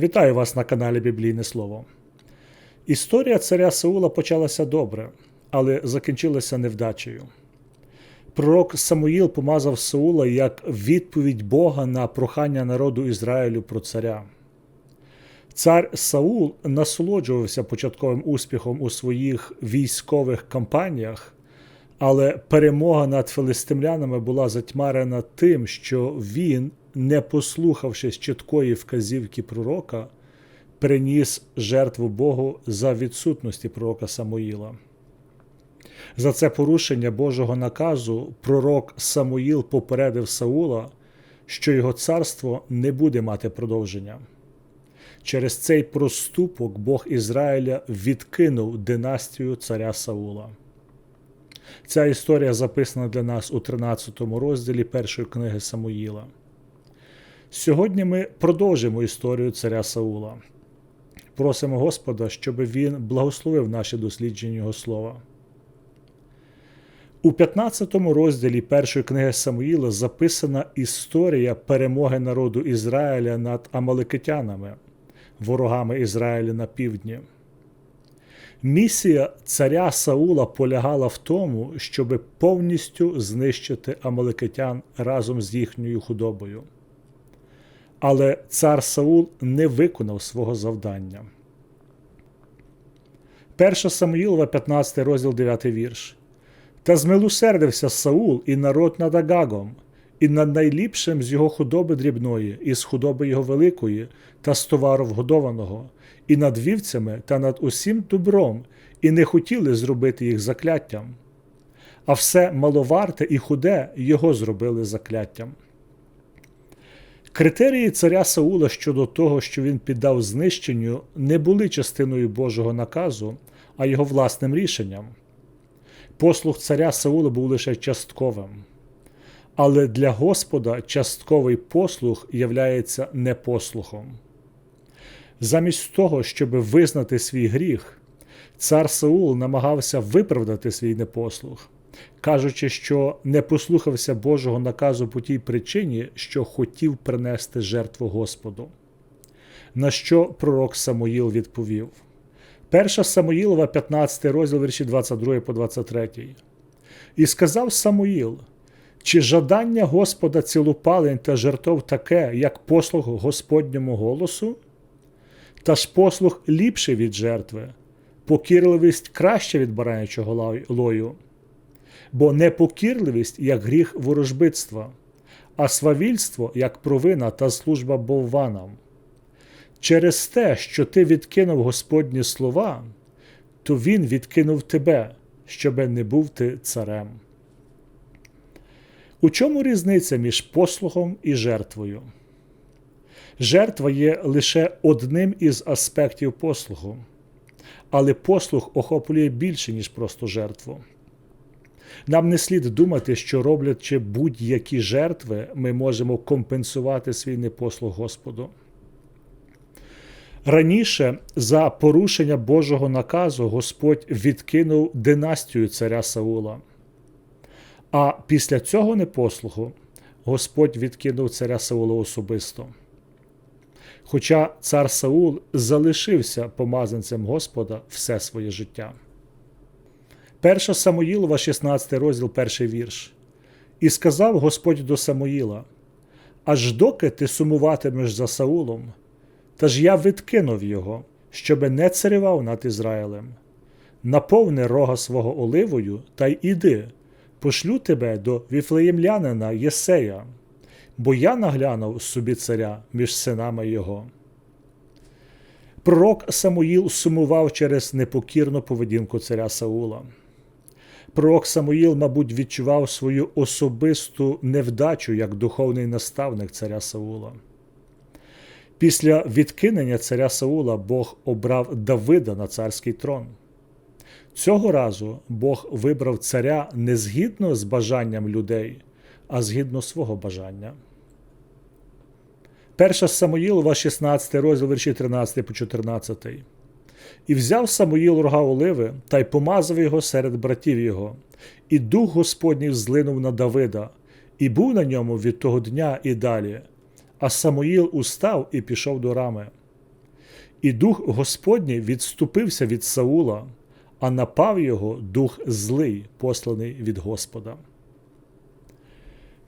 Вітаю вас на каналі Біблійне Слово. Історія царя Саула почалася добре, але закінчилася невдачею. Пророк Самуїл помазав Саула як відповідь Бога на прохання народу Ізраїлю про царя. Цар Саул насолоджувався початковим успіхом у своїх військових кампаніях, але перемога над филистимлянами була затьмарена тим, що він, не послухавшись чіткої вказівки пророка, приніс жертву Богу за відсутності пророка Самуїла. За це порушення Божого наказу пророк Самуїл попередив Саула, що його царство не буде мати продовження. Через цей проступок Бог Ізраїля відкинув династію царя Саула. Ця історія записана для нас у 13 розділі першої книги Самуїла. Сьогодні ми продовжимо історію царя Саула. Просимо Господа, щоб він благословив наші дослідження Його слова. У 15 розділі першої книги Самуїла записана історія перемоги народу Ізраїля над амаликитянами, ворогами Ізраїля на півдні. Місія царя Саула полягала в тому, щоб повністю знищити амаликитян разом з їхньою худобою. Але цар Саул не виконав свого завдання. 1 Самуїлова, 15 розділ 9 вірш. Та змилусердився Саул і народ над Агагом, і над найліпшим з його худоби дрібної, і з худоби його великої, та з товару вгодованого, і над вівцями та над усім добром, і не хотіли зробити їх закляттям. А все маловарте і худе його зробили закляттям. Критерії царя Саула щодо того, що він піддав знищенню, не були частиною Божого наказу, а його власним рішенням. Послух царя Саула був лише частковим. Але для Господа частковий послух являється непослухом. Замість того, щоб визнати свій гріх, цар Саул намагався виправдати свій непослух, кажучи, що не послухався Божого наказу по тій причині, що хотів принести жертву Господу. На що пророк Самуїл відповів? 1 Самуїлова, 15 розділ вірші 22 по 23. І сказав Самуїл, чи жадання Господа цілопалень та жертов таке, як послуг Господньому голосу? Та ж послуг ліпший від жертви, покірливість краще від баранячого лою, бо непокірливість як гріх ворожбитства, а свавільство як провина та служба бовванам. Через те, що ти відкинув Господні слова, то Він відкинув тебе, щоби не був ти царем. У чому різниця між послухом і жертвою? Жертва є лише одним із аспектів послуху, але послух охоплює більше, ніж просто жертву. Нам не слід думати, що роблячи будь-які жертви, ми можемо компенсувати свій непослух Господу. Раніше за порушення Божого наказу Господь відкинув династію царя Саула. А після цього непослуху Господь відкинув царя Саула особисто. Хоча цар Саул залишився помазанцем Господа все своє життя. 1 Самуїлова, 16 розділ, перший вірш. І сказав Господь до Самуїла: Аж доки ти сумуватимеш за Саулом, та ж я відкинув його, щоби не царював над Ізраїлем. Наповни рога свого оливою та й іди, пошлю тебе до віфлеємлянина Єсея, бо я наглянув собі царя між синами його. Пророк Самуїл сумував через непокірну поведінку царя Саула. Пророк Самуїл, мабуть, відчував свою особисту невдачу як духовний наставник царя Саула. Після відкинення царя Саула Бог обрав Давида на царський трон. Цього разу Бог вибрав царя не згідно з бажанням людей, а згідно свого бажання. Перша Самуїлова, 16 розділ вірші 13 по 14. І взяв Самуїл рога оливи та й помазав його серед братів його, і дух Господній злинув на Давида, і був на ньому від того дня і далі. А Самуїл устав і пішов до рами. І дух Господній відступився від Саула, а напав його дух злий, посланий від Господа.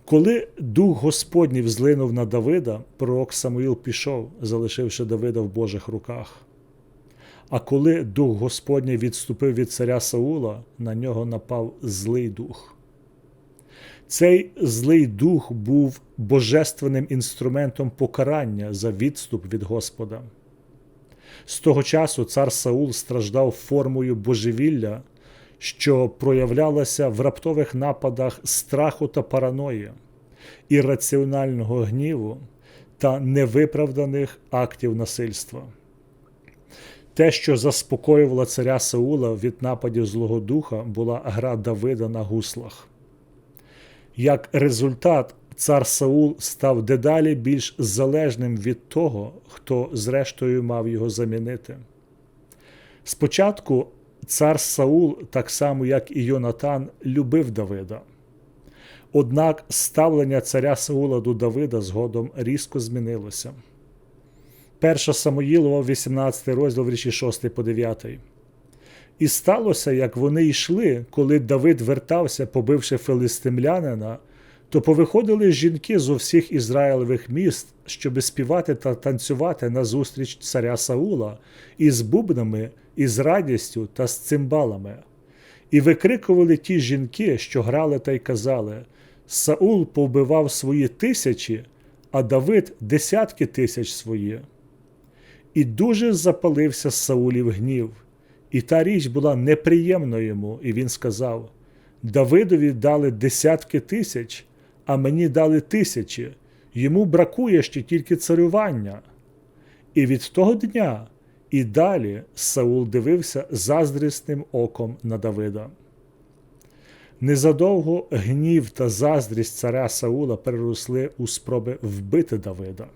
Коли дух Господній взлинув на Давида, пророк Самуїл пішов, залишивши Давида в Божих руках. А коли дух Господній відступив від царя Саула, на нього напав злий дух. Цей злий дух був божественним інструментом покарання за відступ від Господа. З того часу цар Саул страждав формою божевілля, що проявлялася в раптових нападах страху та параної, ірраціонального гніву та невиправданих актів насильства. Те, що заспокоювало царя Саула від нападів Злого Духа, була гра Давида на гуслах. Як результат, цар Саул став дедалі більш залежним від того, хто зрештою мав його замінити. Спочатку цар Саул, так само як і Йонатан, любив Давида. Однак ставлення царя Саула до Давида згодом різко змінилося. Перша Самоїлова, 18 розділ вірші 6 по 9. І сталося, як вони йшли, коли Давид вертався, побивши филистимлянина, то повиходили жінки з усіх Ізраїлевих міст, щоби співати та танцювати назустріч царя Саула із бубнами, із радістю та з цимбалами. І викрикували ті жінки, що грали та й казали: Саул повбивав свої тисячі, а Давид десятки тисяч свої. І дуже запалився Саулів гнів. І та річ була неприємна йому, і він сказав: Давидові дали десятки тисяч, а мені дали тисячі, йому бракує ще тільки царювання. І від того дня і далі Саул дивився заздрісним оком на Давида. Незадовго гнів та заздрість царя Саула переросли у спроби вбити Давида.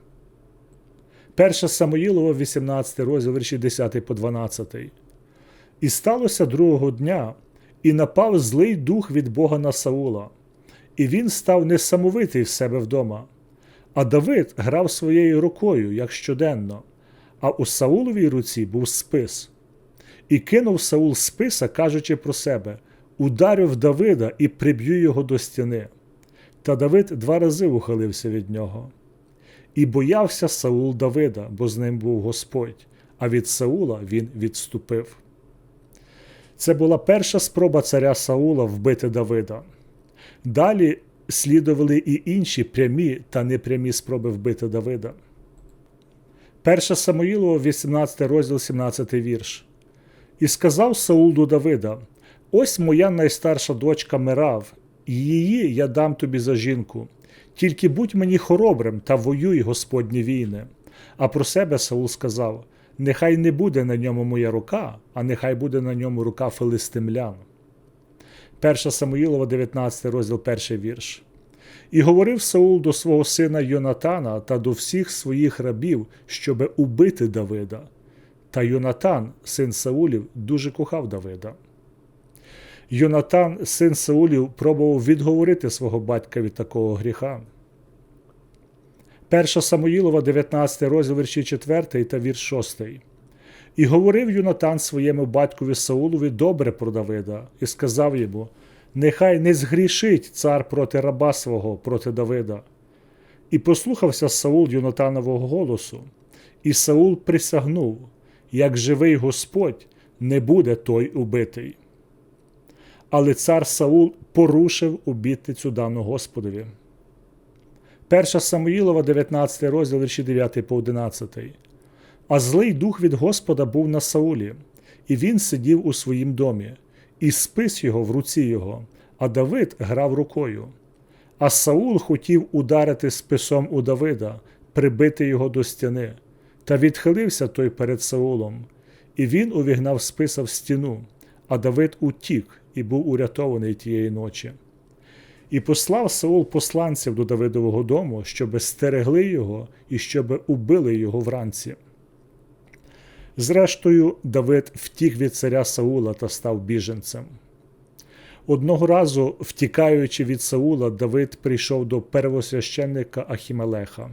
Перша Самоїлова, 18 розділ вірші 10 по 12. І сталося другого дня, і напав злий дух від Бога на Саула, і він став несамовитий в себе вдома. А Давид грав своєю рукою, як щоденно, а у Сауловій руці був спис. І кинув Саул списа, кажучи про себе: Ударив Давида і приб'ю його до стіни. Та Давид два рази ухилився від нього. І боявся Саул Давида, бо з ним був Господь, а від Саула він відступив. Це була перша спроба царя Саула вбити Давида. Далі слідували і інші прямі та непрямі спроби вбити Давида. Перша Самоїлова, 18 розділ, 17 вірш. І сказав Саул до Давида: Ось моя найстарша дочка Мирав, її я дам тобі за жінку. Тільки будь мені хоробрим та воюй Господні війни. А про себе Саул сказав: Нехай не буде на ньому моя рука, а нехай буде на ньому рука филистимлян. 1 Самуїлова, 19 розділ, 1 вірш. І говорив Саул до свого сина Йонатана та до всіх своїх рабів, щоби убити Давида. Та Йонатан, син Саулів, дуже кохав Давида. Йонатан, син Саулів, пробував відговорити свого батька від такого гріха. 1 Самуїлова, 19 розділ вірші 4 та вірш 6. І говорив Юнатан своєму батькові Саулові добре про Давида, і сказав йому: Нехай не згрішить цар проти раба свого, проти Давида. І послухався Саул Юнатанового голосу, і Саул присягнув: як живий Господь, не буде той убитий. Але цар Саул порушив обітницю дану Господові. Перша Самуїлова, 19 розділ вірші 9 по 11. А злий дух від Господа був на Саулі, і він сидів у своїм домі, і спис його в руці його, а Давид грав рукою. А Саул хотів ударити списом у Давида, прибити його до стіни, та відхилився той перед Саулом, і він увігнав списа в стіну, а Давид утік і був урятований тієї ночі. І послав Саул посланців до Давидового дому, щоби стерегли його і щоби убили його вранці. Зрештою, Давид втік від царя Саула та став біженцем. Одного разу, втікаючи від Саула, Давид прийшов до первосвященника Ахімелеха.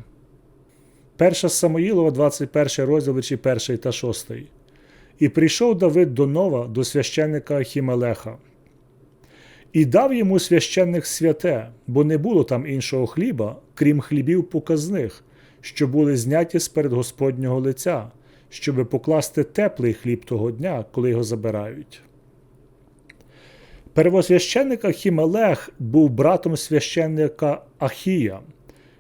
1 Самоїлова, 21 розділ, вірші 1 та 6. І прийшов Давид до Нова, до священника Ахімелеха. І дав йому священник святе, бо не було там іншого хліба, крім хлібів показних, що були зняті з перед Господнього лиця, щоби покласти теплий хліб того дня, коли його забирають. Первосвященник Ахімелех був братом священника Ахія,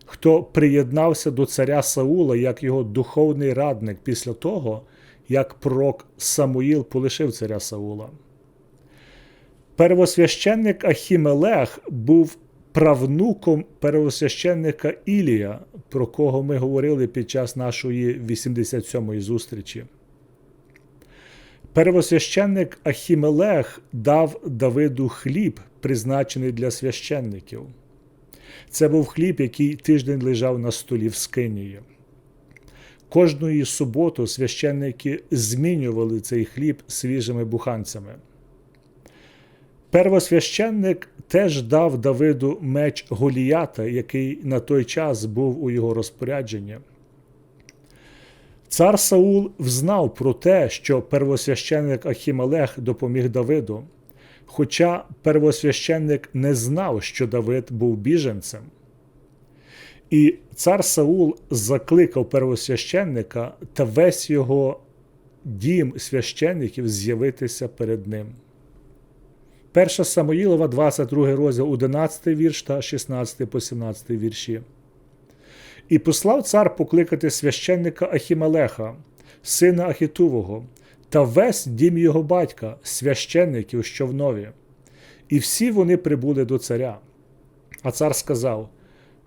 хто приєднався до царя Саула як його духовний радник після того, як пророк Самуїл полишив царя Саула. Первосвященник Ахімелех був правнуком первосвященника Ілія, про кого ми говорили під час нашої 87-ї зустрічі. Первосвященник Ахімелех дав Давиду хліб, призначений для священників. Це був хліб, який тиждень лежав на столі в Скинії. Кожної суботу священники змінювали цей хліб свіжими буханцями. Первосвященник теж дав Давиду меч Голіята, який на той час був у його розпорядженні. Цар Саул взнав про те, що первосвященник Ахімелех допоміг Давиду, хоча первосвященник не знав, що Давид був біженцем. І цар Саул закликав первосвященника та весь його дім священників з'явитися перед ним. 1 Самоїлова, 22 розділ, 11 вірш та 16 по 17 вірші. І послав цар покликати священника Ахімелеха, сина Ахітувого, та весь дім його батька, священників, нові. І всі вони прибули до царя. А цар сказав: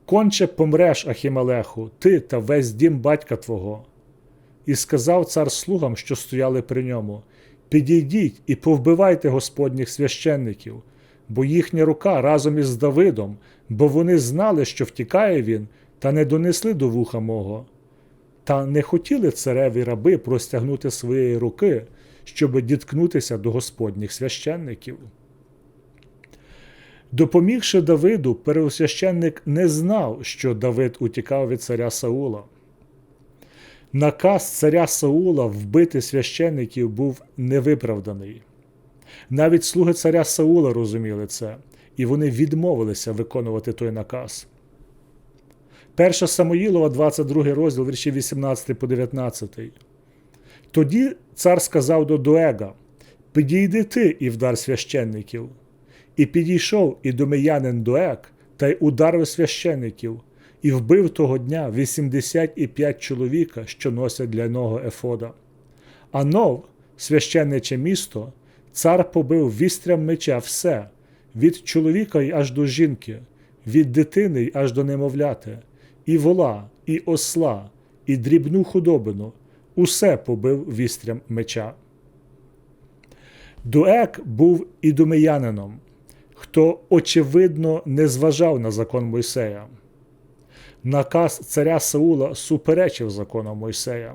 Конче помреш, Ахімелеху, ти та весь дім батька твого. І сказав цар слугам, що стояли при ньому: Підійдіть і повбивайте господніх священників, бо їхня рука разом із Давидом, бо вони знали, що втікає він, та не донесли до вуха мого. Та не хотіли цареві раби простягнути своєї руки, щоб діткнутися до господніх священників. Допомігши Давиду, первосвященник не знав, що Давид утікав від царя Саула. Наказ царя Саула вбити священників був невиправданий. Навіть слуги царя Саула розуміли це, і вони відмовилися виконувати той наказ. 1 Самоїлова, 22 розділ, вірші 18 по 19. Тоді цар сказав до Доега: Підійди ти і вдар священників. І підійшов і домиянин Доег, та й ударив священників, і вбив того дня 85 чоловіка, що носять для нього Ефода. А нов, священниче місто, цар побив вістрям меча все, від чоловіка й аж до жінки, від дитини й аж до немовляти, і вола, і осла, і дрібну худобину, усе побив вістрям меча. Дуек був ідумеянином, хто, очевидно, не зважав на закон Мойсея. Наказ царя Саула суперечив законам Мойсея.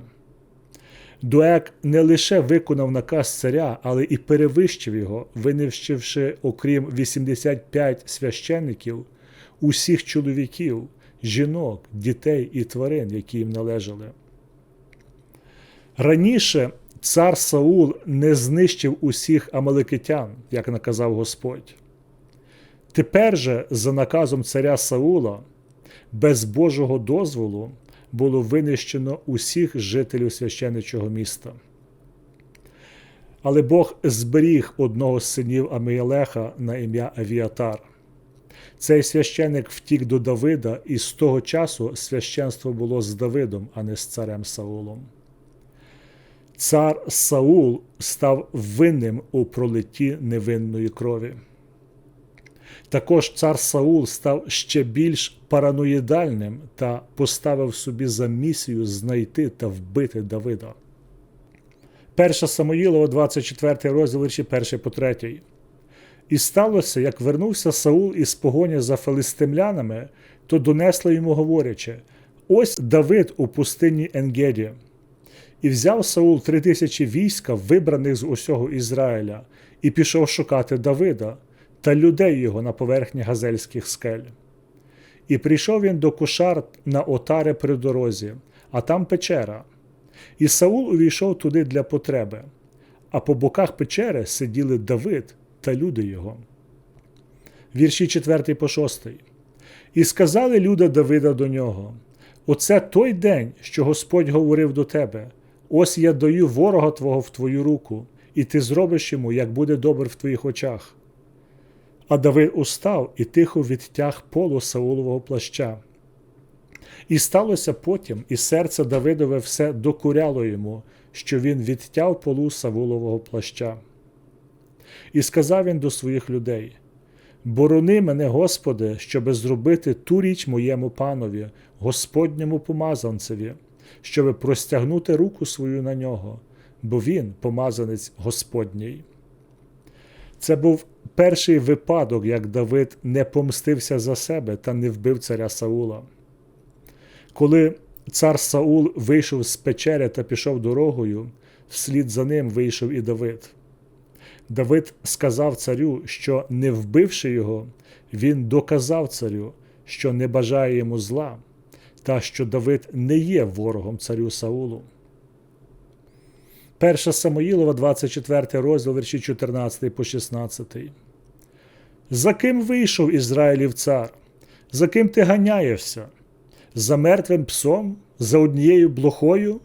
Дуек не лише виконав наказ царя, але і перевищив його, винищивши, окрім 85 священників, усіх чоловіків, жінок, дітей і тварин, які їм належали. Раніше цар Саул не знищив усіх амаликитян, як наказав Господь. Тепер же, за наказом царя Саула, без Божого дозволу було винищено усіх жителів священичого міста. Але Бог зберіг одного з синів Аміелеха на ім'я Авіатар. Цей священик втік до Давида, і з того часу священство було з Давидом, а не з царем Саулом. Цар Саул став винним у пролитті невинної крові. Також цар Саул став ще більш параноїдальним та поставив собі за місію знайти та вбити Давида. Перша Самоїлова, 24 розділ, вірші 1 по 3. І сталося, як вернувся Саул із погоні за филистимлянами, то донесли йому, говорячи: Ось Давид у пустині Енгеді. І взяв Саул три тисячі війська, вибраних з усього Ізраїля, і пішов шукати Давида та людей його на поверхні газельських скель. І прийшов він до кушар на отари при дорозі, а там печера. І Саул увійшов туди для потреби, а по боках печери сиділи Давид та люди його. Вірші 4 по 6. І сказали люди Давида до нього: Оце той день, що Господь говорив до тебе: ось я даю ворога твого в твою руку, і ти зробиш йому, як буде добре в твоїх очах. А Давид устав і тихо відтяг полу Саулового плаща. І сталося потім, і серце Давидове все докуряло йому, що він відтяв полу Савулового плаща. І сказав він до своїх людей: Борони мене, Господи, щоби зробити ту річ моєму панові, Господньому помазанцеві, щоби простягнути руку свою на нього, бо він помазанець Господній. Це був перший випадок, як Давид не помстився за себе та не вбив царя Саула. Коли цар Саул вийшов з печери та пішов дорогою, вслід за ним вийшов і Давид. Давид сказав царю, що, не вбивши його, він доказав царю, що не бажає йому зла, та що Давид не є ворогом царю Саулу. 1 Самоїлова, 24 розділ, вірші 14 по 16. За ким вийшов Ізраїлів цар? За ким ти ганяєшся? За мертвим псом, за однією блохою?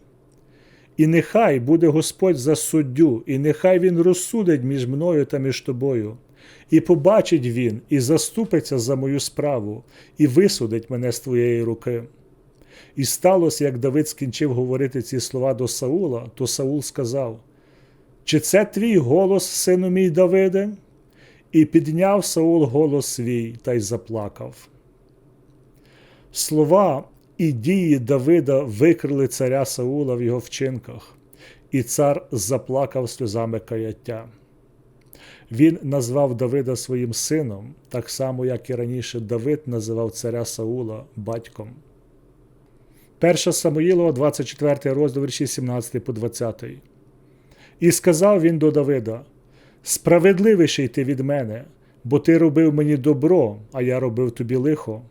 І нехай буде Господь за суддю, і нехай Він розсудить між мною та між тобою, і побачить він, і заступиться за мою справу, і висудить мене з твоєї руки. І сталося, як Давид скінчив говорити ці слова до Саула, то Саул сказав: Чи це твій голос, сину мій Давиде? І підняв Саул голос свій та й заплакав. Слова і дії Давида викрили царя Саула в його вчинках, і цар заплакав сльозами каяття. Він назвав Давида своїм сином, так само, як і раніше Давид називав царя Саула батьком. 1 Самуїлова, 24 розділ вірші 17 по 20. І сказав він до Давида: Справедливіший ти від мене, бо ти робив мені добро, а я робив тобі лихо.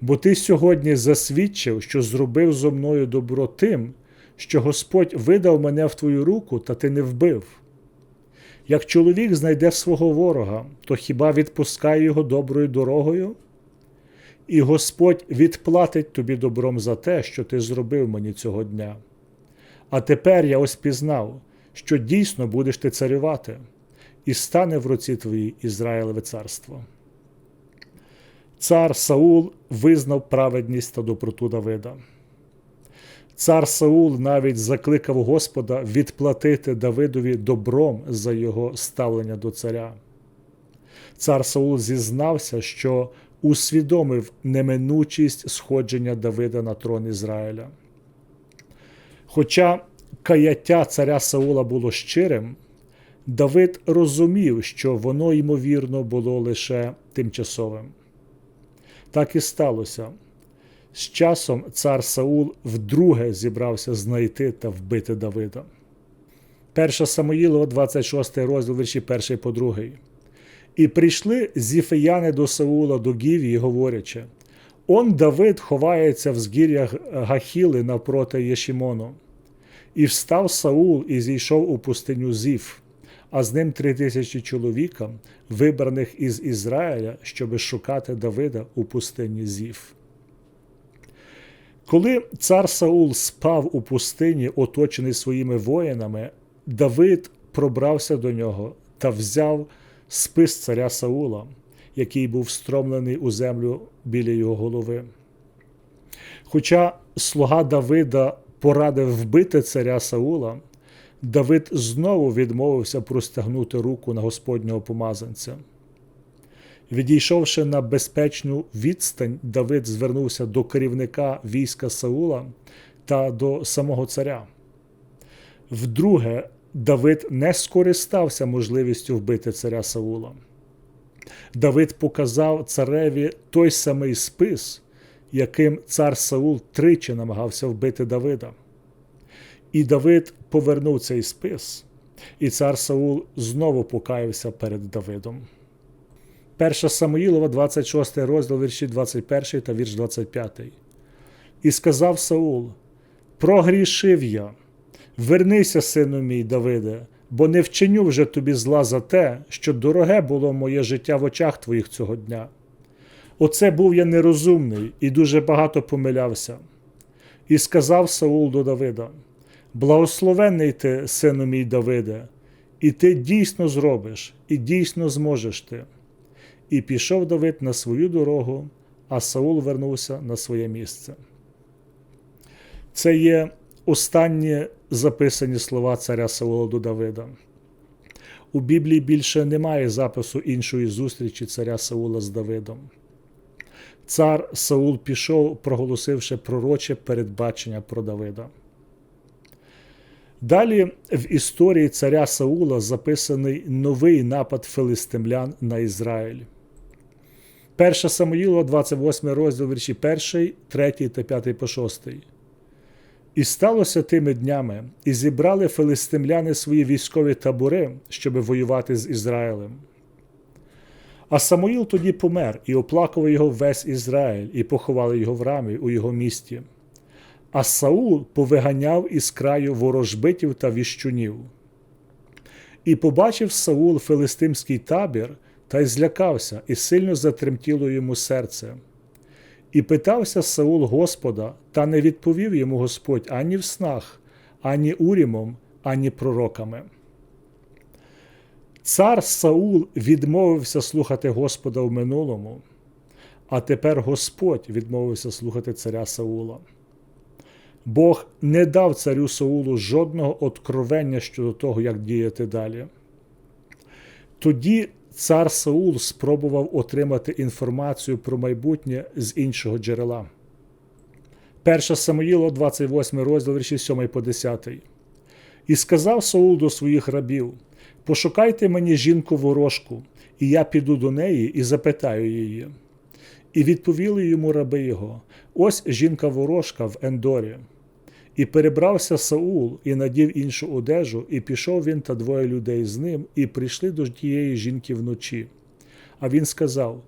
Бо ти сьогодні засвідчив, що зробив зо мною добро тим, що Господь видав мене в твою руку, та ти не вбив. Як чоловік знайде свого ворога, то хіба відпускає його доброю дорогою? І Господь відплатить тобі добром за те, що ти зробив мені цього дня. А тепер я ось пізнав, що дійсно будеш ти царювати, і стане в руці твоїй Ізраїлеве царство. Цар Саул визнав праведність та доброту Давида. Цар Саул навіть закликав Господа відплатити Давидові добром за його ставлення до царя. Цар Саул зізнався, що усвідомив неминучість сходження Давида на трон Ізраїля. Хоча каяття царя Саула було щирим, Давид розумів, що воно, ймовірно, було лише тимчасовим. Так і сталося. З часом цар Саул вдруге зібрався знайти та вбити Давида. 1 Самоїлова, 26 розділ вірші 1 по 2. І прийшли зіфеяни до Саула до Гівії, говорячи: Он Давид ховається в згір'ях Гахіли навпроти Єшімону. І встав Саул і зійшов у пустиню Зіф, а з ним три тисячі чоловіка, вибраних із Ізраїля, щоби шукати Давида у пустині Зіф. Коли цар Саул спав у пустині, оточений своїми воїнами, Давид пробрався до нього та взяв спис царя Саула, який був встромлений у землю біля його голови. Хоча слуга Давида порадив вбити царя Саула, Давид знову відмовився простягнути руку на Господнього помазанця. Відійшовши на безпечну відстань, Давид звернувся до керівника війська Саула та до самого царя. Вдруге, Давид не скористався можливістю вбити царя Саула. Давид показав цареві той самий спис, яким цар Саул тричі намагався вбити Давида. І Давид повернув цей спис, і цар Саул знову покаявся перед Давидом. 1 Самуїлова, 26 розділ вірші 21 та вірш 25. І сказав Саул: Прогрішив я. Вернися, сину мій Давиде, бо не вчиню вже тобі зла за те, що дороге було моє життя в очах твоїх цього дня. Оце був я нерозумний і дуже багато помилявся. І сказав Саул до Давида: Благословенний ти, сину мій Давиде, і ти дійсно зробиш, і дійсно зможеш ти. І пішов Давид на свою дорогу, а Саул вернувся на своє місце. Це є останні записані слова царя Саула до Давида. У Біблії більше немає запису іншої зустрічі царя Саула з Давидом. Цар Саул пішов, проголосивши пророче передбачення про Давида. Далі в історії царя Саула записаний новий напад филистимлян на Ізраїль. 1 Самуїла, 28 розділ вірші 1, 3 та 5 по 6. І сталося тими днями, і зібрали филистимляни свої військові табори, щоб воювати з Ізраїлем. А Самуїл тоді помер і оплакував його весь Ізраїль, і поховали його в рамі у його місті. А Саул повиганяв із краю ворожбитів та віщунів. І побачив Саул филистимський табір та й злякався, і сильно затремтіло йому серце. І питався Саул Господа, та не відповів йому Господь ані в снах, ані урімом, ані пророками. Цар Саул відмовився слухати Господа в минулому, а тепер Господь відмовився слухати царя Саула. Бог не дав царю Саулу жодного откровення щодо того, як діяти далі. Тоді цар Саул спробував отримати інформацію про майбутнє з іншого джерела. 1 Самуїло, 28 розділ вірші 7 по 10. І сказав Саул до своїх рабів: Пошукайте мені жінку ворожку, і я піду до неї і запитаю її. І відповіли йому раби його: Ось жінка ворожка в Ендорі. І перебрався Саул, і надів іншу одежу, і пішов він та двоє людей з ним, і прийшли до тієї жінки вночі. А він сказав: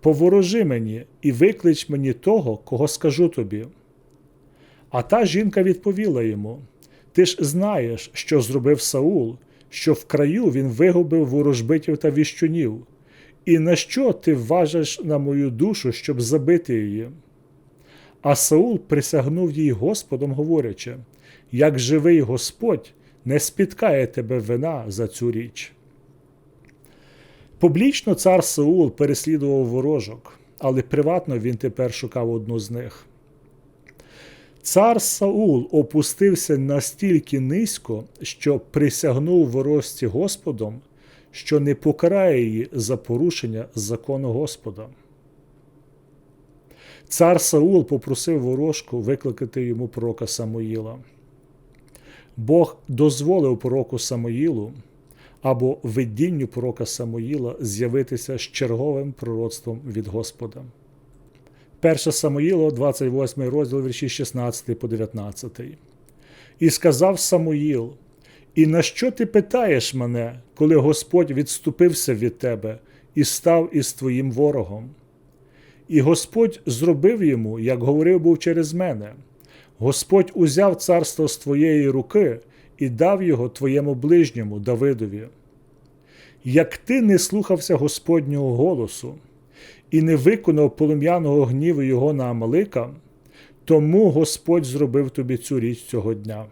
Поворожи мені і виклич мені того, кого скажу тобі. А та жінка відповіла йому: Ти ж знаєш, що зробив Саул, що в краю він вигубив ворожбитів та віщунів, і на що ти вважаєш на мою душу, щоб забити її? А Саул присягнув їй Господом, говорячи: як живий Господь не спіткає тебе вина за цю річ. Публічно цар Саул переслідував ворожок, але приватно він тепер шукав одну з них. Цар Саул опустився настільки низько, що присягнув ворожці Господом, що не покарає її за порушення закону Господа. Цар Саул попросив ворожку викликати йому пророка Самуїла. Бог дозволив пророку Самуїлу або видінню пророка Самуїла з'явитися з черговим пророцтвом від Господа. 1 Самуїло, 28 розділ вірші 16 по 19. І сказав Самуїл: І на що ти питаєш мене, коли Господь відступився від тебе і став із твоїм ворогом? І Господь зробив йому, як говорив був через мене. Господь узяв царство з твоєї руки і дав його твоєму ближньому Давидові. Як ти не слухався Господнього голосу і не виконав полум'яного гніву його на Амалика, тому Господь зробив тобі цю річ цього дня.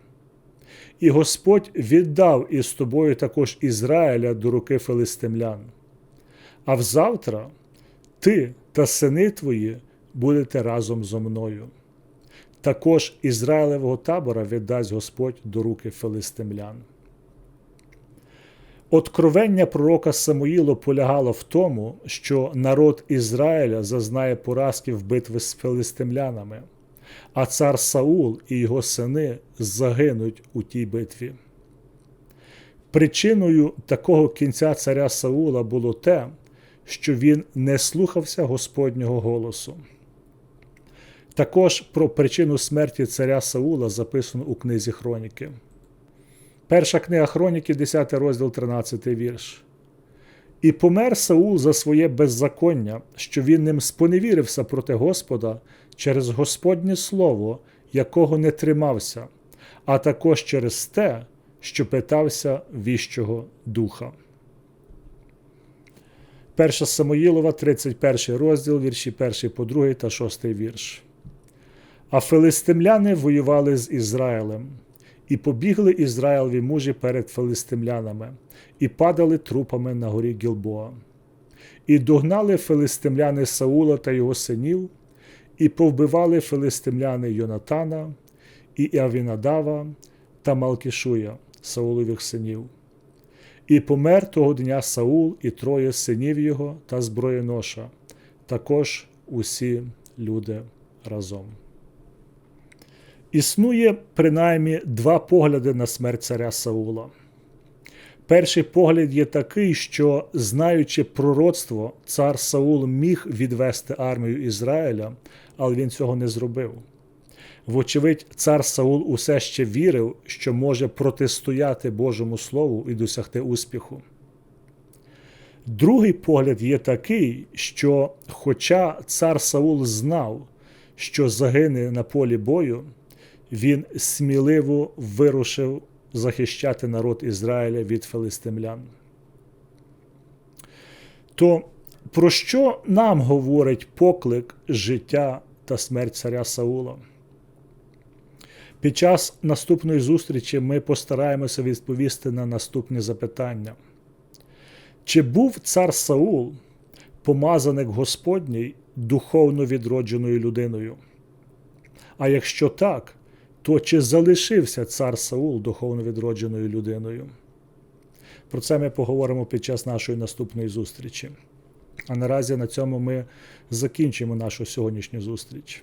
І Господь віддав із тобою також Ізраїля до руки филистимлян. А взавтра ти та сини твої будете разом зо мною. Також Ізраїлевого табора віддасть Господь до руки филистимлян. Откровення пророка Самуїла полягало в тому, що народ Ізраїля зазнає поразки в битві з филистимлянами, а цар Саул і його сини загинуть у тій битві. Причиною такого кінця царя Саула було те, що він не слухався Господнього голосу. Також про причину смерті царя Саула записано у книзі Хроніки. Перша книга Хроніки, 10 розділ 13 вірш. І помер Саул за своє беззаконня, що він ним споневірився проти Господа через Господнє Слово, якого не тримався, а також через те, що питався віщого духа. 1 Самоїлова, 31 розділ, вірші 1 по 2 та 6 вірш. А филистимляни воювали з Ізраїлем, і побігли Ізраїлеві мужі перед филистимлянами, і падали трупами на горі Гілбоа. І догнали филистимляни Саула та його синів, і повбивали филистимляни Йонатана, і Авінадава та Малкішуя, Саулових синів. І помер того дня Саул і троє синів його та зброєноша, також усі люди разом. Існує принаймні два погляди на смерть царя Саула. Перший погляд є такий, що, знаючи пророцтво, цар Саул міг відвести армію Ізраїля, але він цього не зробив. Вочевидь, цар Саул усе ще вірив, що може протистояти Божому Слову і досягти успіху. Другий погляд є такий, що, хоча цар Саул знав, що загине на полі бою, він сміливо вирушив захищати народ Ізраїля від филистимлян. То про що нам говорить поклик життя та смерть царя Саула? Під час наступної зустрічі ми постараємося відповісти на наступні запитання. Чи був цар Саул, помазаник Господній, духовно відродженою людиною? А якщо так, то чи залишився цар Саул духовно відродженою людиною? Про це ми поговоримо під час нашої наступної зустрічі. А наразі на цьому ми закінчимо нашу сьогоднішню зустріч.